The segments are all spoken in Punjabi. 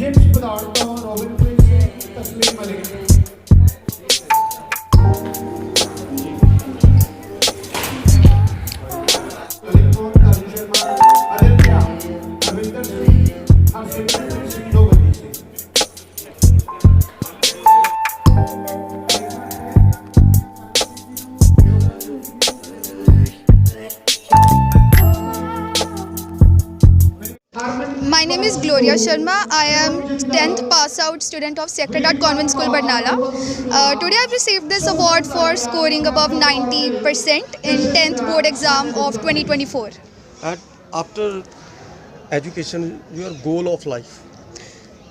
ਜਿਪਸ ਪਦਾਰਥ ਤੋਂ Robin William Tasleem Malik Victoria Sharma. I am 10th pass out student of Sacred Heart Convent School, Barnala. Uh, today I've received this award for scoring above 90% in 10th board exam of 2024. At, after education, your goal of life.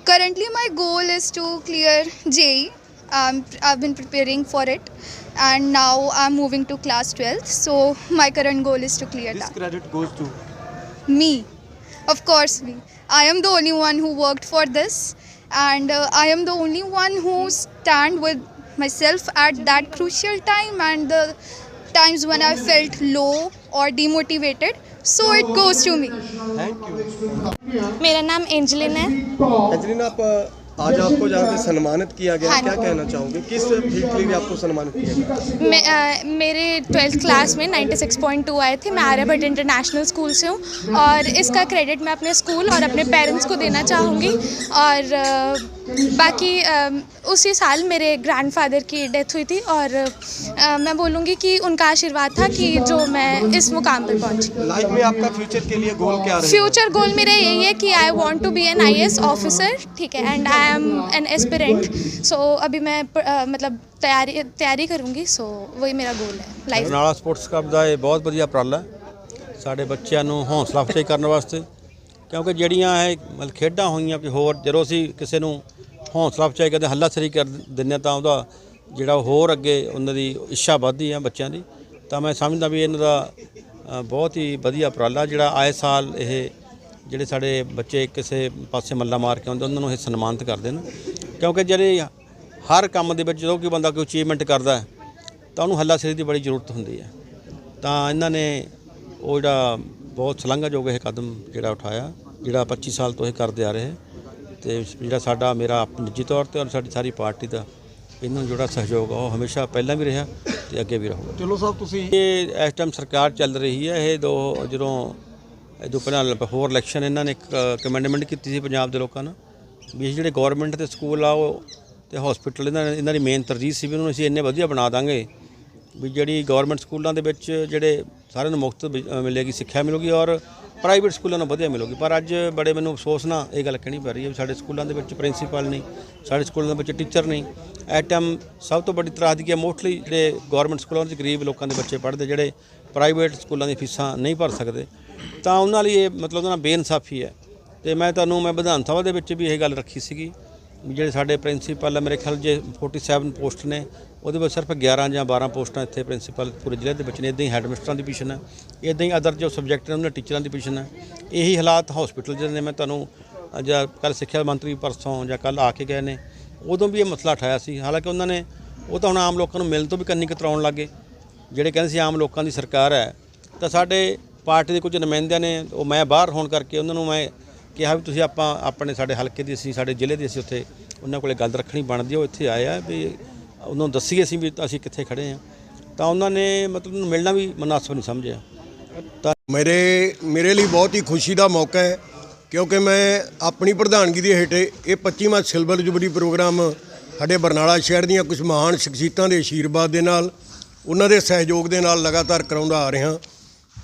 Currently, my goal is to clear JE. Um, I've been preparing for it, and now I'm moving to class 12th. So my current goal is to clear This that. credit goes to Me, of course, me. I am the only one who worked for this, and uh, I am the only one who stand with myself at that crucial time and the times when I felt low or demotivated. So it goes to me. thank you. मेरा नाम एंजलिन है एंजलिना आप आज आपको जहाँ सम्मानित किया गया हाँ। क्या कहना चाहोगे? किस फ़ील्ड के लिए आपको सम्मानित किया गया? मैं आ, मेरे ट्वेल्थ क्लास में 96.2 आए थे। मैं आर्यभट्ट इंटरनेशनल स्कूल से हूँ और इसका क्रेडिट मैं अपने स्कूल और अपने पेरेंट्स को देना चाहूँगी। और बाकी अ, उसी साल मेरे ग्रैंडफादर की डेथ हुई थी और अ, मैं बोलूँगी कि उनका आशीर्वाद था कि जो मैं इस मुकाम पर पहुँची लाइफ में आपका फ्यूचर के लिए गोल क्या रहेगा फ्यूचर गोल मेरा यही है कि I want to be an IAS officer ठीक है and I am an aspirant so अभी मैं प- अ, मतलब तैयारी तैयारी करूँगी सो वही मेरा गोल है लाइफ ਬਰਨਾਲਾ ਸਪੋਰਟਸ ਕਲੱਬ ਦਾ ਇਹ ਬਹੁਤ ਵਧੀਆ ਉਪਰਾਲਾ ਹੈ ਸਾਡੇ ਬੱਚਿਆਂ ਨੂੰ ਹੌਸਲਾ ਅਫਜ਼ਾਈ ਕਰਨ ਵਾਸਤੇ ਕਿਉਂਕਿ ਜਿਹੜੀਆਂ ਇਹ ਮਤਲਬ ਖੇਡਾਂ ਹੋਈਆਂ ਵੀ ਹੋਰ, ਜਦੋਂ ਅਸੀਂ ਕਿਸੇ ਨੂੰ ਹੌਸਲਾ ਅਫਜ਼ਾਈ ਕਰਦੇ ਹੱਲਾ ਸਰੀ ਕਰ ਦਿੰਦੇ ਹਾਂ ਤਾਂ ਉਹਦਾ ਜਿਹੜਾ ਹੋਰ ਅੱਗੇ ਉਹਨਾਂ ਦੀ ਇੱਛਾ ਵੱਧਦੀ ਆ ਬੱਚਿਆਂ ਦੀ। ਤਾਂ ਮੈਂ ਸਮਝਦਾ ਵੀ ਇਹਨਾਂ ਦਾ ਬਹੁਤ ਹੀ ਵਧੀਆ ਉਪਰਾਲਾ ਜਿਹੜਾ ਆਏ ਸਾਲ ਇਹ ਜਿਹੜੇ ਸਾਡੇ ਬੱਚੇ ਕਿਸੇ ਪਾਸੇ ਮੱਲਾ ਮਾਰ ਕੇ ਆਉਂਦੇ, ਉਹਨਾਂ ਨੂੰ ਇਹ ਸਨਮਾਨਿਤ ਕਰਦੇ ਨੇ। ਕਿਉਂਕਿ ਜਿਹੜੇ ਹਰ ਕੰਮ ਦੇ ਵਿੱਚ ਜਦੋਂ ਕੋਈ ਬੰਦਾ ਕੋਈ ਅਚੀਵਮੈਂਟ ਕਰਦਾ ਹੈ, ਤਾਂ ਉਹਨੂੰ ਹੱਲਾਸ਼ੇਰੀ ਦੀ ਬੜੀ ਜ਼ਰੂਰਤ ਹੁੰਦੀ ਹੈ। ਤਾਂ ਇਹਨਾਂ ਨੇ ਉਹ ਜਿਹੜਾ ਬਹੁਤ ਸ਼ਲਾਘਾਯੋਗ ਇਹ ਕਦਮ ਜਿਹੜਾ ਉਠਾਇਆ ਜਿਹੜਾ 25 ਸਾਲ ਤੋਂ ਇਹ ਕਰਦੇ ਆ ਰਹੇ ਤੇ ਜਿਹੜਾ ਸਾਡਾ ਮੇਰਾ ਨਿੱਜੀ ਤੌਰ ਤੇ ਔਰ ਸਾਡੀ ਸਾਰੀ ਪਾਰਟੀ ਦਾ ਇਹਨਾਂ ਨੂੰ ਜਿਹੜਾ ਸਹਿਯੋਗ ਆ ਉਹ ਹਮੇਸ਼ਾ ਪਹਿਲਾਂ ਵੀ ਰਿਹਾ ਤੇ ਅੱਗੇ ਵੀ ਰਹੂਗਾ। ਚਲੋ ਸਾਹਿਬ ਤੁਸੀਂ ਇਹ ਇਸ ਟਾਈਮ ਸਰਕਾਰ ਚੱਲ ਰਹੀ ਹੈ ਇਹ ਦੋ ਜਦੋਂ ਜੋ ਪਹਿਲਾਂ ਹੋਰ ਇਲੈਕਸ਼ਨ ਇਹਨਾਂ ਨੇ ਇੱਕ ਕਮੈਂਡਮੈਂਟ ਕੀਤੀ ਸੀ ਪੰਜਾਬ ਦੇ ਲੋਕਾਂ ਨਾਲ ਵੀ ਜਿਹੜੇ ਗਵਰਨਮੈਂਟ ਦੇ ਸਕੂਲ ਆ ਉਹ ਤੇ ਹਸਪੀਟਲ ਇਹਨਾਂ ਨੇ- ਇਹਨਾਂ ਦੀ ਮੇਨ ਤਰਜੀਹ ਸੀ ਵੀ ਉਹਨੂੰ ਅਸੀਂ ਇੰਨੇ ਵਧੀਆ ਬਣਾ ਦਾਂਗੇ ਵੀ ਜਿਹੜੀ ਗਵਰਨਮੈਂਟ ਸਕੂਲਾਂ ਦੇ ਵਿੱਚ ਜਿਹੜੇ ਸਾਰਿਆਂ ਨੂੰ ਮੁਫਤ ਬਿ- ਮਿਲੇਗੀ, ਸਿੱਖਿਆ ਮਿਲੂਗੀ ਔਰ ਪ੍ਰਾਈਵੇਟ ਸਕੂਲਾਂ ਨੂੰ ਵਧੀਆ ਮਿਲੂਗੀ। ਪਰ ਅੱਜ ਬੜੇ ਮੈਨੂੰ ਅਫਸੋਸ ਨਾਲ ਇਹ ਗੱਲ ਕਹਿਣੀ ਪੈ ਰਹੀ ਹੈ ਵੀ ਸਾਡੇ ਸਕੂਲਾਂ ਦੇ ਵਿੱਚ ਪ੍ਰਿੰਸੀਪਲ ਨਹੀਂ, ਸਾਡੇ ਸਕੂਲਾਂ ਦੇ ਵਿੱਚ ਟੀਚਰ ਨਹੀਂ। ਐਟ ਟਾਈਮ ਸਭ ਤੋਂ ਵੱਡੀ ਤਰਾਸਦੀ ਹੈ ਮੋਸਟਲੀ ਜਿਹੜੇ ਗਵਰਨਮੈਂਟ ਸਕੂਲਾਂ ਵਿੱਚ ਗਰੀਬ ਲੋਕਾਂ ਦੇ ਬੱਚੇ ਪੜ੍ਹਦੇ, ਜਿਹੜੇ ਪ੍ਰਾਈਵੇਟ ਸਕੂਲਾਂ ਦੀਆਂ ਫੀਸਾਂ ਨਹੀਂ ਭਰ ਸਕਦੇ, ਤਾਂ ਉਹਨਾਂ ਲਈ ਇਹ ਮਤਲਬ ਉਹਨਾਂ ਨਾ ਬੇਇਨਸਾਫੀ ਹੈ। ਤੇ ਮੈਂ ਤੁਹਾਨੂੰ, ਮੈਂ ਵਿਧਾਨ ਸਭਾ ਦੇ ਵਿੱਚ ਵੀ ਇਹ ਗੱਲ ਰੱਖੀ ਸੀਗੀ ਜਿਹੜੇ ਸਾਡੇ ਪ੍ਰਿੰਸੀਪਲ ਆ, ਮੇਰੇ ਖਿਆਲ ਜੇ 47 ਪੋਸਟ ਨੇ, ਉਹਦੇ ਵਿੱਚ ਸਿਰਫ 11 ਜਾਂ 12 ਪੋਸਟਾਂ ਇੱਥੇ ਪ੍ਰਿੰਸੀਪਲ ਪੂਰੇ ਜ਼ਿਲ੍ਹੇ ਦੇ ਵਿੱਚ ਨੇ। ਇਦਾਂ ਹੀ ਹੈਡਮਿਸਟਰਾਂ ਦੀ ਪੋਜੀਸ਼ਨ ਹੈ ਇਦਾਂ ਹੀ ਅਦਰ ਜੋ ਸਬਜੈਕਟ ਨੇ, ਉਹਨਾਂ ਟੀਚਰਾਂ ਦੀ ਪੋਜੀਸ਼ਨ ਹੈ ਇਹੀ ਹਾਲਾਤ ਹਸਪੀਟਲ ਜਿਹੜੇ ਨੇ। ਮੈਂ ਤੁਹਾਨੂੰ ਜਾਂ ਕੱਲ ਸਿੱਖਿਆ ਮੰਤਰੀ ਪਰਸੋਂ ਜਾਂ ਕੱਲ ਆ ਕੇ ਗਏ ਨੇ, ਉਦੋਂ ਵੀ ਇਹ ਮਸਲਾ ਉਠਾਇਆ ਸੀ। ਹਾਲਾਂਕਿ ਉਹਨਾਂ ਨੇ, ਉਹ ਤਾਂ ਹੁਣ ਆਮ ਲੋਕਾਂ ਨੂੰ ਮਿਲਣ ਤੋਂ ਵੀ ਕੰਨੀ ਕਤਰਾਉਣ ਲੱਗੇ। ਜਿਹੜੇ ਕਹਿੰਦੇ ਸੀ ਆਮ ਲੋਕਾਂ ਦੀ ਸਰਕਾਰ ਹੈ, ਤਾਂ ਸਾਡੇ ਪਾਰਟੀ ਦੇ ਕੁਝ ਨੁਮਾਇੰਦਿਆਂ ਨੇ, ਉਹ ਮੈਂ ਬਾਹਰ ਹੋਣ ਕਰਕੇ ਉਹਨਾਂ ਨੂੰ ਮੈਂ ਕਿਹਾ ਵੀ ਤੁਸੀਂ ਆਪਾਂ, ਆਪਣੇ ਸਾਡੇ ਹਲਕੇ ਦੀ ਅਸੀਂ, ਸਾਡੇ ਜ਼ਿਲ੍ਹੇ ਦੀ ਅਸੀਂ ਉੱਥੇ ਉਹਨਾਂ ਕੋਲੇ ਗੱਲ ਰੱਖਣੀ ਬਣਦੀ ਉਹ ਇੱਥੇ ਆਏ ਆ ਵੀ ਉਹਨਾਂ ਨੂੰ ਦੱਸੀਏ ਅਸੀਂ ਵੀ ਅਸੀਂ ਕਿੱਥੇ ਖੜੇ ਆ। ਤਾਂ ਉਹਨਾਂ ਨੇ ਮਤਲਬ ਨੂੰ ਮਿਲਣਾ ਵੀ ਮناسب ਨਹੀਂ ਸਮਝਿਆ। ਤਾਂ ਮੇਰੇ ਮੇਰੇ ਲਈ ਬਹੁਤ ਹੀ ਖੁਸ਼ੀ ਦਾ ਮੌਕਾ ਹੈ, ਕਿਉਂਕਿ ਮੈਂ ਆਪਣੀ ਪ੍ਰਧਾਨਗੀ ਦੇ ਹੇਠੇ ਇਹ 25ਵਾਂ ਸਿਲਵਰ ਜੁਬਲੀ ਪ੍ਰੋਗਰਾਮ ਸਾਡੇ ਬਰਨਾਲਾ ਸ਼ਹਿਰ ਦੀਆਂ ਕੁਝ ਮਹਾਨ ਸ਼ਖਸੀਅਤਾਂ ਦੇ ਅਸ਼ੀਰਵਾਦ ਦੇ ਨਾਲ, ਉਹਨਾਂ ਦੇ ਸਹਿਯੋਗ ਦੇ ਨਾਲ ਲਗਾਤਾਰ ਕਰਾਉਂਦਾ ਆ ਰਿਹਾ।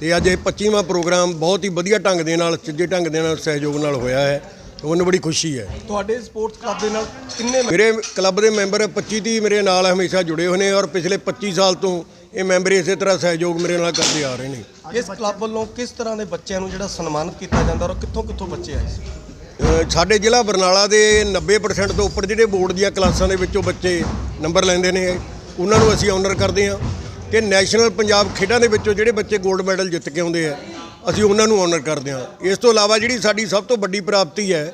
ਤੇ ਅੱਜ ਇਹ 25ਵਾਂ ਪ੍ਰੋਗਰਾਮ ਬਹੁਤ ਹੀ ਵਧੀਆ ਢੰਗ ਦੇ ਨਾਲ ਸਿੱਧੇ ਢੰਗ ਦੇ ਨਾਲ ਸਹਿਯੋਗ ਨਾਲ ਹੋਇਆ ਹੈ ਤੇ ਮੈਨੂੰ ਬੜੀ ਖੁਸ਼ੀ ਹੈ। ਤੁਹਾਡੇ ਸਪੋਰਟਸ ਕਲੱਬ ਦੇ ਨਾਲ ਕਿੰਨੇ ਮੇਰੇ ਕਲੱਬ ਦੇ ਮੈਂਬਰ 25 ਤੀਹ ਮੇਰੇ ਨਾਲ ਹਮੇਸ਼ਾ ਜੁੜੇ ਹੋਏ ਨੇ ਔਰ ਪਿਛਲੇ 25 ਸਾਲ ਤੋਂ ਇਹ ਮੈਂਬਰ ਇਸੇ ਤਰ੍ਹਾਂ ਸਹਿਯੋਗ ਮੇਰੇ ਨਾਲ ਕਰਦੇ ਆ ਰਹੇ ਨੇ। ਇਸ ਕਲੱਬ ਵੱਲੋਂ ਕਿਸ ਤਰ੍ਹਾਂ ਦੇ ਬੱਚਿਆਂ ਨੂੰ ਜਿਹੜਾ ਸਨਮਾਨਿਤ ਕੀਤਾ ਜਾਂਦਾ ਔਰ ਕਿੱਥੋਂ ਕਿੱਥੋਂ ਬੱਚੇ ਆਏ ਸੀ? ਸਾਡੇ ਜ਼ਿਲ੍ਹਾ ਬਰਨਾਲਾ ਦੇ 90% ਤੋਂ ਉੱਪਰ ਜਿਹੜੇ ਬੋਰਡ ਦੀਆਂ ਕਲਾਸਾਂ ਦੇ ਵਿੱਚੋਂ ਬੱਚੇ ਨੰਬਰ ਲੈਂਦੇ ਨੇ ਉਹਨਾਂ ਨੂੰ ਅਸੀਂ ਆਨਰ ਕਰਦੇ ਹਾਂ। ਕਿ ਨੈਸ਼ਨਲ ਪੰਜਾਬ ਖੇਡਾਂ ਦੇ ਵਿੱਚੋਂ ਜਿਹੜੇ ਬੱਚੇ 골ਡ ਮੈਡਲ ਜਿੱਤ ਕੇ ਆਉਂਦੇ ਆ ਅਸੀਂ ਉਹਨਾਂ ਨੂੰ ਆਨਰ ਕਰਦੇ ਹਾਂ। ਇਸ ਤੋਂ ਇਲਾਵਾ ਜਿਹੜੀ ਸਾਡੀ ਸਭ ਤੋਂ ਵੱਡੀ ਪ੍ਰਾਪਤੀ ਹੈ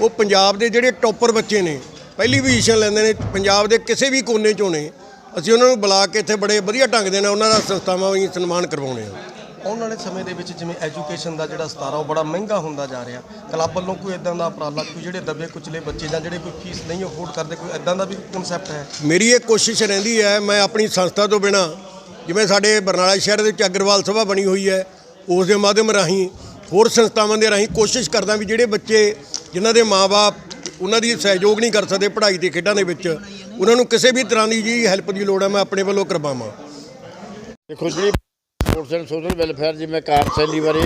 ਉਹ ਪੰਜਾਬ ਦੇ ਜਿਹੜੇ ਟੌਪਰ ਬੱਚੇ ਨੇ ਪਹਿਲੀ ਪੋਜੀਸ਼ਨ ਲੈਂਦੇ ਨੇ ਪੰਜਾਬ ਦੇ ਕਿਸੇ ਵੀ ਕੋਨੇ ਚੋਂ ਨੇ ਅਸੀਂ ਉਹਨਾਂ ਨੂੰ ਬੁਲਾ ਕੇ ਇੱਥੇ ਬੜੇ ਵਧੀਆ ਢੰਗ ਦੇ ਨਾਲ ਉਹਨਾਂ ਦਾ ਸੰਸਥਾਵਾਂ ਵੀ ਸਨਮਾਨ ਕਰਵਾਉਂਦੇ ਹਾਂ। ਆਉਣ ਵਾਲੇ ਸਮੇਂ ਦੇ ਵਿੱਚ ਜਿਵੇਂ ਐਜੂਕੇਸ਼ਨ ਦਾ ਜਿਹੜਾ ਸਤਾਰਾ ਉਹ ਬੜਾ ਮਹਿੰਗਾ ਹੁੰਦਾ ਜਾ ਰਿਹਾ। ਕਲੱਬ ਵੱਲੋਂ ਕੋਈ ਇਦਾਂ ਦਾ ਉਪਰਾਲਾ ਕੋਈ ਜਿਹੜੇ ਦਬੇ ਕੁਚਲੇ ਬੱਚੇ ਜਾਂ ਜਿਹੜੇ ਕੋਈ ਫੀਸ ਨਹੀਂ ਅਫੋਰਡ ਕਰਦੇ ਕੋਈ ਇਦਾਂ ਦਾ ਵੀ ਕਨਸੈਪਟ ਹੈ? ਮੇਰੀ ਇਹ ਕੋਸ਼ਿਸ਼ ਰਹਿੰਦੀ ਹੈ ਮੈਂ ਆਪਣੀ ਸੰਸਥਾ ਤੋਂ ਬਿਨਾ ਜਿਵੇਂ ਸਾਡੇ ਬਰਨਾਲਾ ਸ਼ਹਿਰ ਦੇ ਵਿੱਚ ਅਗਰਵਾਲ ਸਭਾ ਬਣੀ ਹੋਈ ਹੈ ਉਸ ਦੇ ਮਾਧਿਅਮ ਰਾਹੀਂ ਹੋਰ ਸੰਸਥਾਵਾਂ ਦੇ ਰਾਹੀਂ ਕੋਸ਼ਿਸ਼ ਕਰਦਾ ਵੀ ਜਿਹੜੇ ਬੱਚੇ ਜਿਨ੍ਹਾਂ ਦੇ ਮਾਪੇ ਉਹਨਾਂ ਦੀ ਸਹਿਯੋਗ ਨਹੀਂ ਕਰ ਸਕਦੇ ਪੜ੍ਹਾਈ ਤੇ ਖੇਡਾਂ ਦੇ ਵਿੱਚ ਉਹਨਾਂ ਨੂੰ ਕਿਸੇ ਵੀ ਤਰ੍ਹਾਂ ਦੀ ਜੀ ਹੈਲਪ ਦੀ ਲੋੜ ਹੈ ਮੈਂ ਆਪਣੇ ਵੱਲੋਂ ਕਰਵਾਵਾਂ। ਦੇਖੋ ਜਿਹੜੀ ਸਪੋਰਟਸ ਐਂਡ ਸੋਸ਼ਲ ਵੈਲਫੇਅਰ ਜਿਵੇਂ ਕਾਰ ਸੈਲੀ ਬਾਰੇ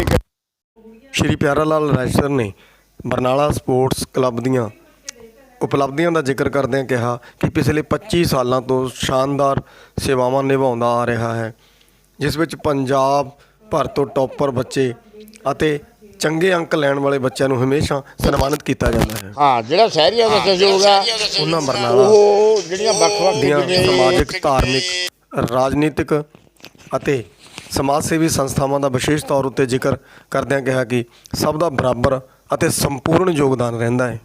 ਸ਼੍ਰੀ ਪਿਆਰਾ ਲਾਲ ਰਾਜਸਰ ਨੇ ਬਰਨਾਲਾ ਸਪੋਰਟਸ ਕਲੱਬ ਦੀਆਂ ਉਪਲਬਧੀਆਂ ਦਾ ਜ਼ਿਕਰ ਕਰਦਿਆਂ ਕਿਹਾ ਕਿ ਪਿਛਲੇ 25 ਸਾਲਾਂ ਤੋਂ ਸ਼ਾਨਦਾਰ ਸੇਵਾਵਾਂ ਨਿਭਾਉਂਦਾ ਆ ਰਿਹਾ ਹੈ ਜਿਸ ਵਿੱਚ ਪੰਜਾਬ ਭਰ ਤੋਂ ਟੌਪਰ ਬੱਚੇ ਅਤੇ ਚੰਗੇ ਅੰਕ ਲੈਣ ਵਾਲੇ ਬੱਚਿਆਂ ਨੂੰ ਹਮੇਸ਼ਾ ਸਨਮਾਨਿਤ ਕੀਤਾ ਜਾਂਦਾ ਹੈ। ਹਾਂ ਜਿਹੜਾ ਸ਼ਹਿਰੀਆਂ ਦਾ ਸਹਿਯੋਗ ਆ ਉਹਨਾਂ ਬਰਨਾਲਾ ਉਹ ਜਿਹੜੀਆਂ ਵੱਖ-ਵੱਖ ਸਮਾਜਿਕ ਧਾਰਮਿਕ ਰਾਜਨੀਤਿਕ ਅਤੇ ਸਮਾਜ ਸੇਵੀ ਸੰਸਥਾਵਾਂ ਦਾ ਵਿਸ਼ੇਸ਼ ਤੌਰ ਉੱਤੇ ਜ਼ਿਕਰ ਕਰਦਿਆਂ ਕਿਹਾ ਕਿ ਸਭ ਦਾ ਬਰਾਬਰ ਅਤੇ ਸੰਪੂਰਨ ਯੋਗਦਾਨ ਰਹਿੰਦਾ ਹੈ।